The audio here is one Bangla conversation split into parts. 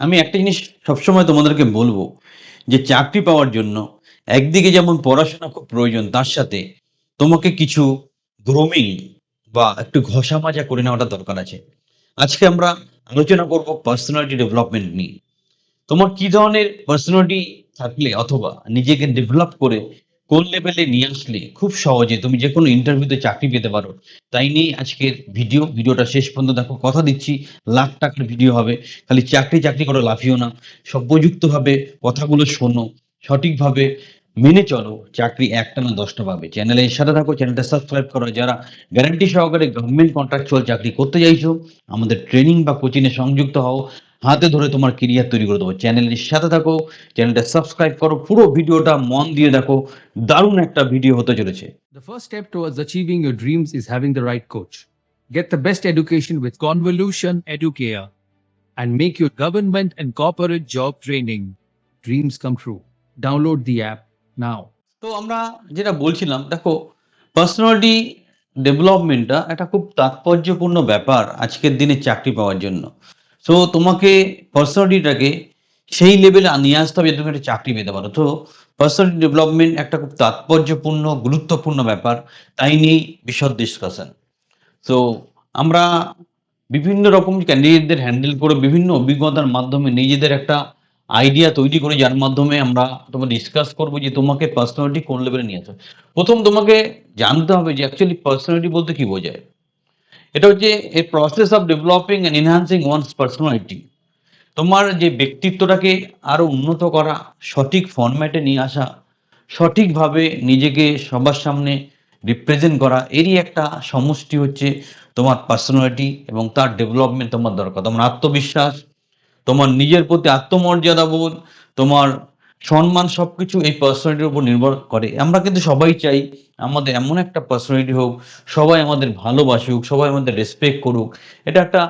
আমি একটা জিনিস সবসময় তোমাদেরকে বলব, যে চাকরি পাওয়ার জন্য একদিকে যেমন পড়াশোনা খুব প্রয়োজন, তার সাথে তোমাকে কিছু গ্রোমিং বা একটু ঘষা মাজা করে নেওয়াটা দরকার আছে। আজকে আমরা আলোচনা করব পার্সোনালিটি ডেভেলপমেন্ট নিয়ে। তোমার কি ধরনের পার্সোনালিটি থাকলে অথবা নিজেকে ডেভেলপ করে কোন লেভেলে নিয়ে আসলে খুব সহজে তুমি যে কোনো ইন্টারভিউতে চাকরি পেতে পারো। তাই নিয়ে আজকের ভিডিও ভিডিওটা শেষ পর্যন্ত দেখো, কথা দিচ্ছি, লাখ টাকার ভিডিও হবে। খালি চাকরি চাকরি করে, লাফিও না। সভ্যযুক্তভাবে কথাগুলো শোনো, সঠিকভাবে মেনে চলো, চাকরি একটা না দশটা পাবে। চ্যানেলে সাথে থাকো চ্যানেলটা সাবস্ক্রাইব করো। যারা গ্যারান্টি সহকারে গভর্নমেন্ট কন্ট্রাকচুয়াল চাকরি করতে চাইছো, আমাদের ট্রেনিং বা কোচিং এ সংযুক্ত হও। হাতে ধরে তোমার কেরিয়ার তৈরি করে দেবো। চ্যানেলের সাথে থাকো চ্যানেলটা সাবস্ক্রাইব করো পুরো ভিডিওটা মন দিয়ে দেখো। দারুণ একটা ভিডিও হতে চলেছে। The first step towards achieving your dreams is having the right coach get the best education with Convolution Educare and make your government and corporate job training dreams come true download the app now তো আমরা যেটা বলছিলাম দেখো পার্সোনালিটি ডেভেলপমেন্টটা একটা খুব তাৎপর্যপূর্ণ ব্যাপার আজকের দিনে চাকরি পাওয়ার জন্য। সো তোমাকে পার্সোনালিটিটাকে সেই লেভেলে নিয়ে আসতে হবে তুমি একটা চাকরি পেতে পারো। তো পার্সোনালিটি ডেভেলপমেন্ট একটা খুব তাৎপর্যপূর্ণ, গুরুত্বপূর্ণ ব্যাপার। তাই নিয়েই বিশদ ডিসকাশন তো আমরা বিভিন্ন রকম ক্যান্ডিডেটদের হ্যান্ডেল করে বিভিন্ন অভিজ্ঞতার মাধ্যমে নিজেদের একটা আইডিয়া তৈরি করে যার মাধ্যমে আমরা তোমার ডিসকাস করব যে তোমাকে পার্সোনালিটি কোন লেভেলে নিয়ে আসবে প্রথম তোমাকে জানতে হবে যে অ্যাকচুয়ালি পার্সোনালিটি বলতে কি বোঝায়। এটা হচ্ছে a process of developing and enhancing one's personality তোমার যে ব্যক্তিত্বটাকে আরও উন্নত করা, সঠিক ফরম্যাটে নিয়ে আসা, সঠিকভাবে নিজেকে সবার সামনে রিপ্রেজেন্ট করা, এরই একটা সমষ্টি হচ্ছে তোমার পার্সোনালিটি এবং তার ডেভেলপমেন্ট তোমার দরকার। তোমার আত্মবিশ্বাস, তোমার নিজের প্রতি আত্মমর্যাদা বোধ তোমার সম্মান সবকিছু এই পার্সোনালিটির উপর নির্ভর করে। আমরা কিন্তু সবাই চাই আমাদের এমন একটা পার্সোনালিটি হোক, সবাই আমাদের ভালোবাসুক, সবাই আমাদের রেসপেক্ট করুক। এটা একটা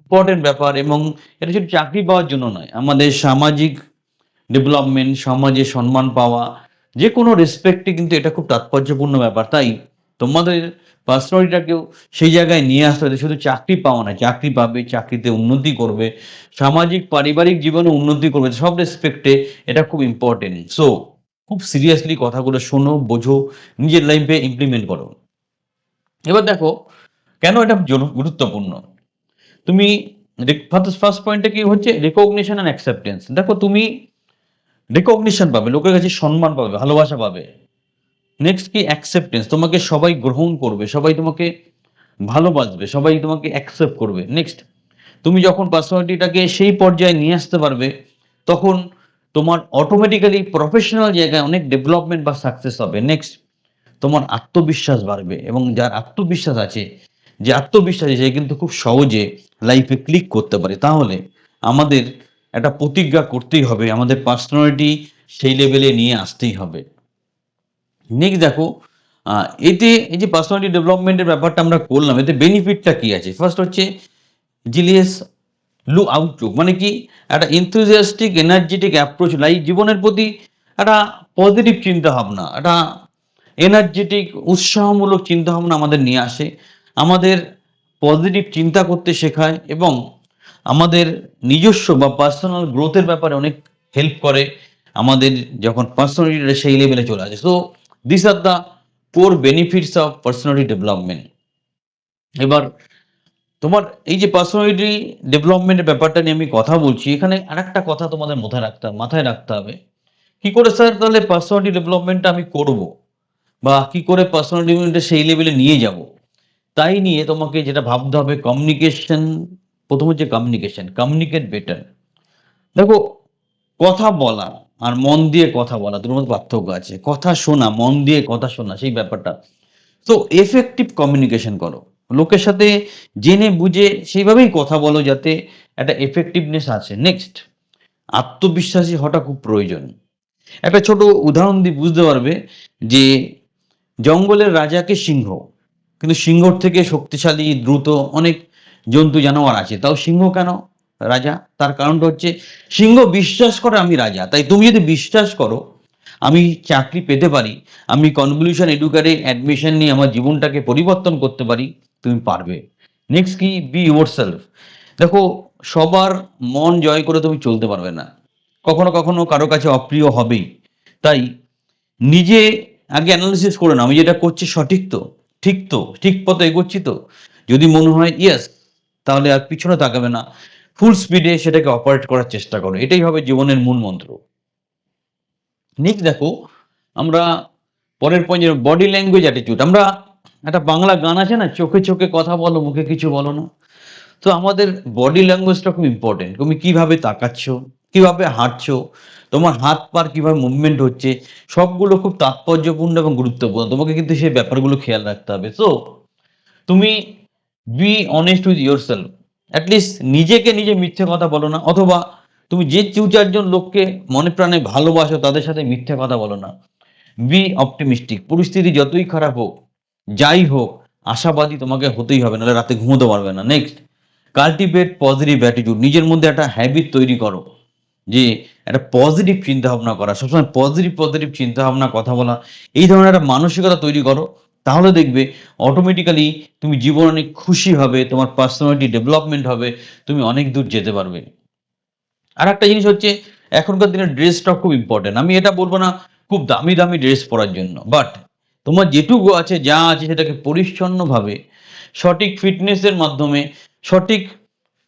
ইম্পর্টেন্ট ব্যাপার এবং এটা শুধু চাকরি পাওয়ার জন্য নয়, আমাদের সামাজিক ডেভেলপমেন্ট সমাজে সম্মান পাওয়া যে কোনো রেসপেক্টে কিন্তু এটা খুব তাৎপর্যপূর্ণ ব্যাপার। তাই তোমাদের পার্সোনালিটাকেও সেই জায়গায় নিয়ে আসতে হবে। শুধু চাকরি পাওয়া না চাকরি পাবে, চাকরিতে উন্নতি করবে, সামাজিক, পারিবারিক জীবনে উন্নতি করবে, সব রেসপেক্টে এটা খুব ইম্পর্টেন্ট সো খুব সিরিয়াসলি কথাগুলো শোনো, বোঝো, নিজের লাইফে ইমপ্লিমেন্ট করো। এবার দেখো, কেন এটা গুরুত্বপূর্ণ? তুমি ফার্স্ট পয়েন্টে কি হচ্ছে? রেকগনিশন অ্যান্ড অ্যাকসেপ্টেন্স দেখো, তুমি রেকগনিশন পাবে, লোকের কাছে সম্মান পাবে, ভালোবাসা পাবে। নেক্সট কি অ্যাকসেপ্টেন্স তোমাকে সবাই গ্রহণ করবে, সবাই তোমাকে ভালোবাসবে, সবাই তোমাকে অ্যাকসেপ্ট করবে। নেক্সট তুমি যখন পার্সোনালিটিটাকে সেই পর্যায়ে নিয়ে আসতে পারবে, তখন তোমার অটোমেটিক্যালি প্রফেশনাল জায়গায় অনেক ডেভেলপমেন্ট বা সাকসেস হবে। নেক্সট তোমার আত্মবিশ্বাস বাড়বে এবং যার আত্মবিশ্বাস আছে, যে আত্মবিশ্বাস সে কিন্তু খুব সহজে লাইফে ক্লিক করতে পারে। তাহলে আমাদের একটা প্রতিজ্ঞা করতেই হবে, আমাদের পার্সোনালিটি সেই লেভেলে নিয়ে আসতেই হবে। নেক্সট দেখো এতে এই যে পার্সোনালিটি ডেভেলপমেন্টের ব্যাপারটা আমরা করলাম, এতে বেনিফিটটা কি আছে? ফার্স্ট হচ্ছে জিলিয়াস লু আউটলুক মানে কি? একটা ইনথুজিয়াস্টিক এনার্জেটিক অ্যাপ্রোচ লাইফ জীবনের প্রতি একটা পজিটিভ চিন্তা ভাবনা একটা এনার্জেটিক উৎসাহমূলক চিন্তা ভাবনা আমাদের নিয়ে আসে। আমাদের পজিটিভ চিন্তা করতে শেখায় এবং আমাদের নিজস্ব বা পার্সোনাল গ্রোথের ব্যাপারে অনেক হেল্প করে আমাদের যখন পার্সোনালিটিটা সেই লেভেলে চলে আসে। So this are the core benefits of personality development এবার, তোমার এই যে পার্সোনালিটি ডেভেলপমেন্টের ব্যাপারটা নিয়ে আমি কথা বলছি, এখানে আরেকটা কথা তোমাদের মাথায় রাখতে মাথায় রাখতে হবে। কি করে স্যার তাহলে পার্সোনালিটি ডেভেলপমেন্টটা আমি করব? বা কি করে পার্সোনালিটি ডেভেলপমেন্টটা সেই লেভেলে নিয়ে যাব? তাই নিয়ে তোমাকে যেটা ভাবতে হবে কমিউনিকেশন প্রথম হচ্ছে কমিউনিকেশন কমিউনিকেট বেটার দেখো, কথা বলা আর মন দিয়ে কথা বলা, দুটোর মধ্যে পার্থক্য আছে। কথা শোনা, মন দিয়ে কথা শোনা, সেই ব্যাপারটা। তো এফেক্টিভ কমিউনিকেশন করো। লোকের সাথে জেনে বুঝে সেইভাবেই কথা বলো যাতে একটা এফেক্টিভনেস আছে। নেক্সট আত্মবিশ্বাসী হওয়াটা খুব প্রয়োজন। একটা ছোট উদাহরণ দিয়ে বুঝতে পারবে যে জঙ্গলের রাজাকে সিংহ, কিন্তু সিংহর থেকে শক্তিশালী, দ্রুত অনেক জন্তু জানোয়ার আছে। তাও সিংহ কেন? রাজা। তার কারণটা হচ্ছে, সিংহ বিশ্বাস করে আমি রাজা। তাই তুমি যদি বিশ্বাস করো, আমি চাকরি পেতে পারি, আমি কনভলিউশন এডুকারে অ্যাডমিশন নিয়ে আমার জীবনটাকে পরিবর্তন করতে পারি, তুমি পারবে। নেক্সট কি? বি ইউর সেলফ দেখো, সবার মন জয় করে তুমি চলতে পারবে না। কখনো কখনো কারও কাছে অপ্রিয় হবেই। তাই নিজে আগে অ্যানালিসিস করে না আমি যেটা করছি সঠিক তো? ঠিক তো? ঠিক পথে এগোচ্ছি তো? যদি মনে হয় ইয়েস তাহলে আর পিছনে তাকাবে না। ফুল স্পিডে সেটাকে অপারেট করার চেষ্টা করো। এটাই হবে জীবনের মূল মন্ত্র। নেক্সট দেখো, আমরা পরের পয়েন্ট বডি ল্যাঙ্গুয়েজ অ্যাটিটিউড আমরা একটা বাংলা গান আছে না, চোখে চোখে কথা বলো, মুখে কিছু বলো না। তো আমাদের বডি ল্যাঙ্গুয়েজটা খুব ইম্পর্টেন্ট তুমি কীভাবে তাকাচ্ছ, কীভাবে হাঁটছো, তোমার হাত পার কীভাবে মুভমেন্ট হচ্ছে, সবগুলো খুব তাৎপর্যপূর্ণ এবং গুরুত্বপূর্ণ। তোমাকে কিন্তু সেই ব্যাপারগুলো খেয়াল রাখতে হবে। সো তুমি be honest with yourself at least নিজেকে নিজে মিথ্যে কথা বলো না, অথবা তুমি যে দু চারজন লোককে মনে প্রাণে ভালোবাসো, তাদের সাথে মিথ্যে কথা বলো না। বি অপটিমিস্টিক পরিস্থিতি যতই খারাপ হোক, যাই হোক, আশাবাদী তোমাকে হতেই হবে, নাহলে রাতে ঘুমোতে পারবে না। নেক্সট কাল্টিভেট পজিটিভ অ্যাটিটিউড নিজের মধ্যে একটা হ্যাবিট তৈরি করো, যে একটা পজিটিভ চিন্তা ভাবনা করা। সবসময় পজিটিভ পজিটিভ চিন্তা ভাবনা কথা বলা, এই ধরনের একটা মানসিকতা তৈরি করো তাহলে দেখবে অটোমেটিক্যালি তুমি জীবন অনেক খুশি হবে, তোমার পার্সোনালিটি ডেভেলপমেন্ট হবে, তুমি অনেক দূর যেতে পারবে। আর একটা জিনিস হচ্ছে, এখনকার দিনে ড্রেসটা খুব ইম্পর্টেন্ট আমি এটা বলব না, খুব দামি দামি ড্রেস পরার জন্য। বাট তোমার যেটুকু আছে, যা আছে সেটাকে পরিচ্ছন্নভাবে সঠিক ফিটনেসের মাধ্যমে, সঠিক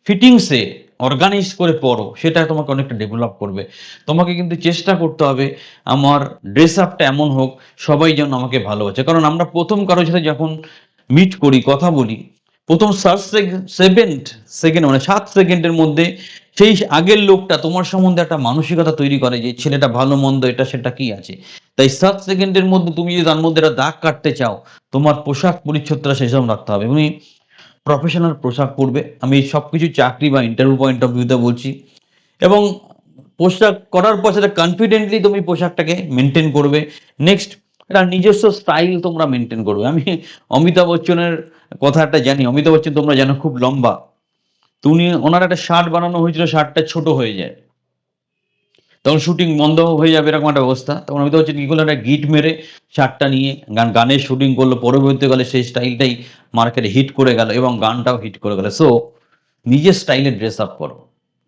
ফিটিংসে অর্গানাইজ করে পড়ো, সেটা তোমাকে অনেকটা ডেভেলপ করবে। তোমাকে কিন্তু চেষ্টা করতে হবে আমার ড্রেস আপটা এমন হোক, সবাই যেন আমাকে ভালোবাসে। কারণ আমরা প্রথম কারোর সাথে যখন মিট করি, কথা বলি, প্রথম সাত সেভেন্ট সেকেন্ড মানে সাত সেকেন্ডের মধ্যে সেই আগের লোকটা তোমার সম্বন্ধে একটা মানসিকতা তৈরি করে যে ছেলেটা ভালো, মন্দ, এটা, সেটা কি আছে? তাই সাত সেকেন্ডের মধ্যে তুমি যদি তার মধ্যে একটা দাগ কাটতে চাও, তোমার পোশাক পরিচ্ছদটা সেসব রাখতে হবে। তুমি প্রফেশনাল পোশাক পরবে। আমি সব কিছু চাকরি বা ইন্টারভিউ পয়েন্ট অফ ভিউতে বলছি। এবং পোশাক করার পর সেটা কনফিডেন্টলি তুমি পোশাকটাকে মেনটেন করবে। নেক্সট এটা নিজস্ব স্টাইল তোমরা মেনটেন করবে। আমি অমিতাভ বচ্চনের কথাটা জানি। অমিতাভ বচ্চন তোমরা জানো খুব লম্বা। তুমি ওনার একটা শার্ট বানানো হয়েছিল শার্টটা ছোট হয়ে যায়। তখন শুটিং বন্ধ হয়ে যাবে এরকম একটা অবস্থা। তখন অমিতাভ বচ্চন কি করল একটা গিট মেরে শার্টটা নিয়ে গান গানের শুটিং করল। পরবর্তীকালে সেই স্টাইলটাই মার্কেটে হিট করে গেল এবং গানটাও হিট করে গেল। সো নিজের স্টাইলে ড্রেস আপ করো।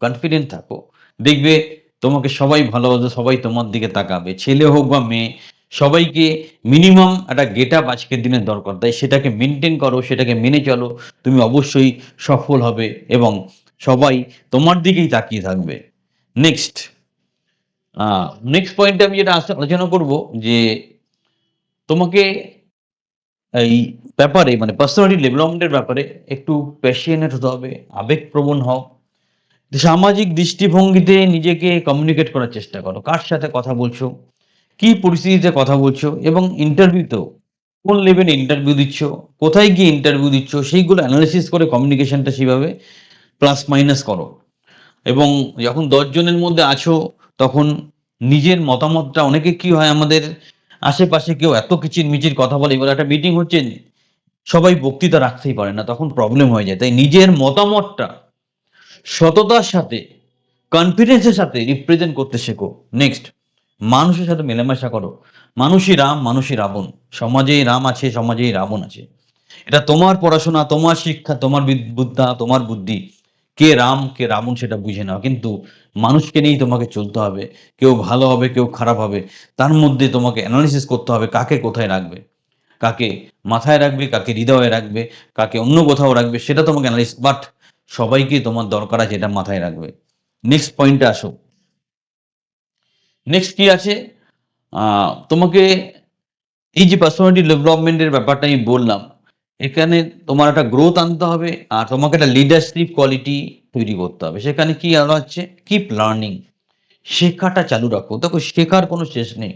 কনফিডেন্ট থাকো। দেখবে তোমাকে সবাই ভালোবাসে সবাই তোমার দিকে তাকাবে। ছেলে হোক বা মেয়ে, সবাইকে মিনিমাম একটা গেট আপ আজকের দিনের দরকার। তাই সেটাকে মেনটেন করো, সেটাকে মেনে চলো। তুমি অবশ্যই সফল হবে এবং সবাই তোমার দিকেই তাকিয়ে থাকবে। নেক্সট নেক্সট পয়েন্টে আমি যেটা আলোচনা করব যে তোমাকে এই ব্যাপারে মানে পার্সোনালিটি ডেভেলপমেন্টের ব্যাপারে একটু প্যাশনেট হতে হবে, আবেগপ্রবণ হও। সামাজিক দৃষ্টিভঙ্গিতে নিজেকে কমিউনিকেট করার চেষ্টা করো। কার সাথে কথা বলছো? কি পরিস্থিতিতে কথা বলছো? এবং ইন্টারভিউতেও কোন লেভেলে ইন্টারভিউ দিচ্ছ? কোথায় গিয়ে ইন্টারভিউ দিচ্ছ? সেইগুলো অ্যানালিসিস করে কমিউনিকেশনটা সেভাবে প্লাস মাইনাস করো। এবং যখন দশজনের মধ্যে আছো তখন নিজের মতামতটা, অনেকে কি হয় আমাদের আশেপাশে কেউ এত কিচির মিচির কথা বলে, এবার একটা মিটিং হচ্ছে, সবাই বক্তৃতা রাখতেই পারে না, তখন প্রবলেম হয়ে যায়। তাই নিজের মতামতটা সততার সাথে কনফিডেন্সের সাথে রিপ্রেজেন্ট করতে শেখো। নেক্সট মানুষের সাথে মেলামেশা করো। মানুষই রাম, মানুষই রাবণ। সমাজেই রাম আছে, সমাজেই রাবণ আছে। এটা তোমার পড়াশোনা, তোমার শিক্ষা, তোমার বিদ- বুদ্ধা, তোমার বুদ্ধি। কে রাম, কে রাবণ সেটা বুঝে নাও। কিন্তু মানুষকে নিয়েই তোমাকে চলতে হবে। কেউ ভালো হবে, কেউ খারাপ হবে। তার মধ্যে তোমাকে অ্যানালিসিস করতে হবে কাকে কোথায় রাখবে। কাকে মাথায় রাখবে, কাকে হৃদয়ে রাখবে, কাকে অন্য কোথাও রাখবে, সেটা তোমাকে অ্যানালিস বাট সবাইকে তোমার দরকার আছে এটা মাথায় রাখবে। নেক্সট পয়েন্টে আসো। নেক্সট কি আছে? তোমাকে এই যে পার্সোনালিটি ডেভেলপমেন্টের ব্যাপারটা আমি বললাম এখানে তোমার একটা গ্রোথ আনতে হবে আর তোমাকে একটা লিডারশিপ কোয়ালিটি তৈরি করতে হবে। সেখানে কি আলো হচ্ছে? কিপ লার্নিং শেখাটা চালু রাখো। দেখো, শেখার কোনো শেষ নেই।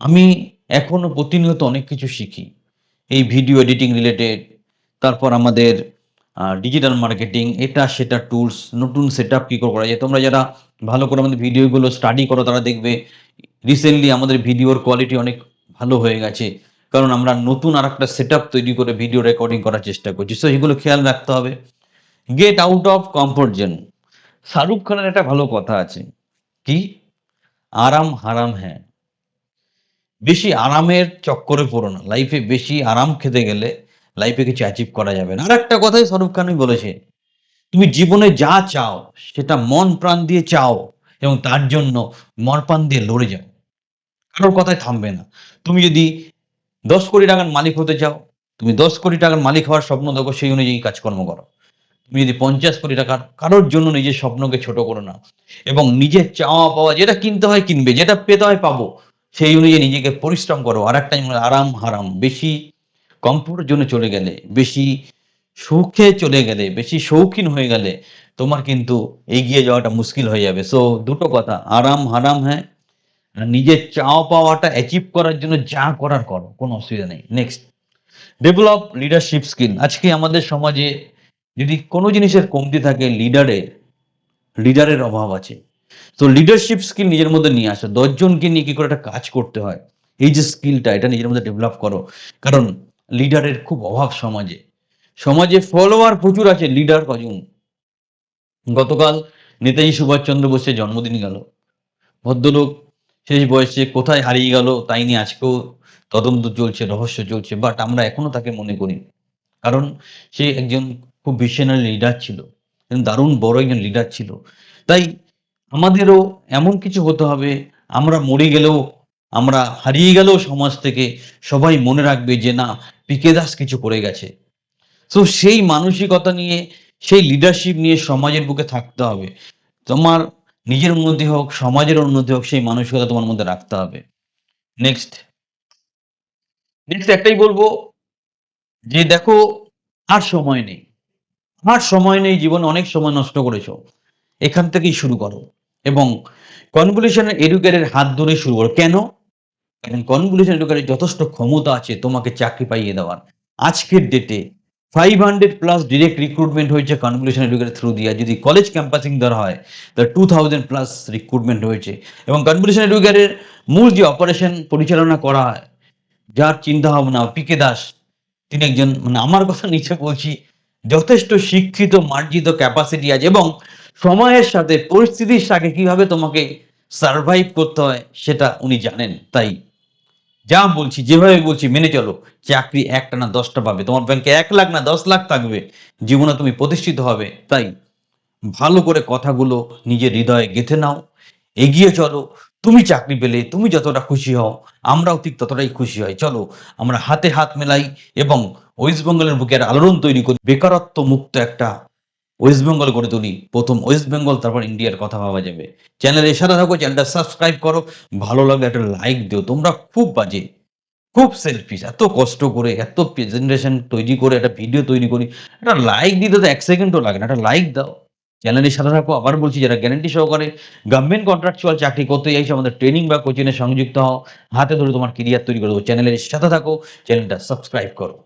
আমি এখনও প্রতিনিয়ত অনেক কিছু শিখি। এই ভিডিও এডিটিং রিলেটেড তারপর আমাদের ডিজিটাল মার্কেটিং এটা, সেটা টুলস নতুন সেট আপ কী করে করা যায়? তোমরা যারা ভালো করে আমাদের ভিডিওগুলো স্টাডি করো, তারা দেখবে রিসেন্টলি আমাদের ভিডিওর কোয়ালিটি অনেক ভালো হয়ে গেছে। কারণ আমরা নতুন আর একটা সেট তৈরি করে ভিডিও রেকর্ডিং করার চেষ্টা করছি। সো এগুলো খেয়াল রাখতে হবে। Get out of comfort zone Shahrukh খানের একটা ভালো কথা আছে। কি? আরাম হারাম হ্যাঁ। বেশি আরামের চক্করে পড়ো না। লাইফে বেশি আরাম খেতে গেলে লাইফে কিছু অ্যাচিভ করা যাবে না। আর একটা কথাই শাহরুখ খানই বলেছে। তুমি জীবনে যা চাও, সেটা মন প্রাণ দিয়ে চাও এবং তার জন্য মন প্রাণ দিয়ে লড়ে যাও। কারোর কথায় থামবে না। তুমি যদি দশ কোটি টাকার মালিক হতে চাও, তুমি দশ কোটি টাকার মালিক হওয়ার স্বপ্ন দেখো, সেই অনুযায়ী কাজকর্ম করো। তুমি যদি পঞ্চাশ কোটি টাকার কারোর জন্য নিজের স্বপ্নকে ছোট করো না, এবং নিজের চাওয়া পাওয়া যেটা কিনতে হয় কিনবে, যেটা পেতে হয় পাবো, সেই অনুযায়ী নিজেকে পরিশ্রম করো। আর একটা আরাম, হারাম। বেশি কমফোর্টের জন্য চলে গেলে, বেশি সুখে চলে গেলে, বেশি শৌখিন হয়ে গেলে, তোমার কিন্তু এগিয়ে যাওয়াটা মুশকিল হয়ে যাবে। সো দুটো কথা, আরাম, হারাম হ্যাঁ নিজের চাওয়া পাওয়াটা অ্যাচিভ করার জন্য যা করার করো, কোনো অসুবিধা নেই। নেক্সট ডেভেলপ লিডারশিপ স্কিল আজকে আমাদের সমাজে যদি কোনো জিনিসের কমতি থাকে লিডারের লিডারের অভাব আছে। তো লিডারশিপ স্কিল নিজের মধ্যে নিয়ে আসো। দশজনকে নিয়ে কি করে একটা কাজ করতে হয়? এই যে স্কিলটা এটা নিজের মধ্যে ডেভেলপ করো। কারণ লিডারের খুব অভাব সমাজে। সমাজে ফলোয়ার প্রচুর আছে লিডার কজন? গতকাল নেতাজি সুভাষচন্দ্র বোসের জন্মদিন গেল। ভদ্রলোক শেষ বয়সে কোথায় হারিয়ে গেল তাই নিয়ে আজকেও তদন্ত চলছে, রহস্য চলছে বাট আমরা এখনও তাকে মনে করি কারণ সে একজন খুব ভিশনারি লিডার ছিল দারুণ বড় একজন লিডার ছিল। তাই আমাদেরও এমন কিছু হতে হবে, আমরা মরে গেলেও, আমরা হারিয়ে গেলেও সমাজ থেকে সবাই মনে রাখবে যে না, পিকে দাস কিছু করে গেছে। তো সেই মানসিকতা নিয়ে, সেই লিডারশিপ নিয়ে সমাজের বুকে থাকতে হবে। তোমার নিজের উন্নতি হোক, সমাজের উন্নতি হোক, সেই মানসিকতা তোমার মধ্যে রাখতে হবে। নেক্সট নেক্সট একটাই বলব যে দেখো, আর সময় নেই। আর সময় নেই, জীবনে অনেক সময় নষ্ট করেছ। এখান থেকেই শুরু করো। এবং কনভলিউশনের এডুকেটের হাত ধরে শুরু করো। কেন? কারণ কনভলিউশন এডুকেটের যথেষ্ট ক্ষমতা আছে তোমাকে চাকরি পাইয়ে দেওয়ার। আজকের ডেটে five hundred plus direct recruitment হয়েছে কনভলিউশন এডুকেটের থ্রু দিয়ে। যদি কলেজ ক্যাম্পাসিং ধরা হয় তা টু থাউজেন্ড প্লাস রিক্রুটমেন্ট হয়েছে। এবং কনভলিউশন এডুকেটের মূল যে অপারেশন পরিচালনা করা হয়, যার চিন্তা ভাবনা পিকে দাস, তিনি একজন মানে আমার কথা নিচে বলছি, যথেষ্ট শিক্ষিত, মার্জিত ক্যাপাসিটি আছে এবং সময়ের সাথে পরিস্থিতির সাথে কীভাবে তোমাকে সার্ভাইভ করতে হয়, সেটা উনি জানেন। তাই যা বলছি, যেভাবে বলছি, মেনে চলো। চাকরি একটা না দশটা পাবে। তোমার ব্যাংকে এক লাখ না দশ লাখ থাকবে। জীবনে তুমি প্রতিষ্ঠিত হবে। তাই ভালো করে কথাগুলো নিজের হৃদয়ে গেঁথে নাও। এগিয়ে চলো। তুমি চাকরি পেলে তুমি যতটা খুশি হও, আমরাও ঠিক ততটাই খুশি হই। চলো, আমরা হাতে হাত মেলাই এবং ওয়েস্ট বেঙ্গলের বুকে আলোড়ন তৈরি করি। বেকারত্ব মুক্ত একটা ওয়েস্ট বেঙ্গল গড়ে তুলি। প্রথম ওয়েস্ট বেঙ্গল তারপর ইন্ডিয়ার কথা ভাবা যাবে। চ্যানেলের সাথে থাকো চ্যানেলটা সাবস্ক্রাইব করো। ভালো লাগলে একটা লাইক দিও। তোমরা খুব বাজে, খুব সেলফিশ এত কষ্ট করে, এত প্রেজেন্টেশন তৈরি করে, একটা ভিডিও তৈরি করি। একটা লাইক দিতে তো এক সেকেন্ডও লাগে না, একটা লাইক দাও। চ্যানেলের সাথে থাকো, আবার বলছি, যারা গ্যারান্টি সহকারে গভর্নমেন্ট কন্ট্রাকচুয়াল চাকরি করতে চাইছো, আমাদের ট্রেনিং বা কোচিংয়ে সংযুক্ত হও, হাতে ধরে তোমার কেরিয়ার তৈরি করে দেবো। চ্যানেলের সাথে থাকো চ্যানেলটা সাবস্ক্রাইব করো।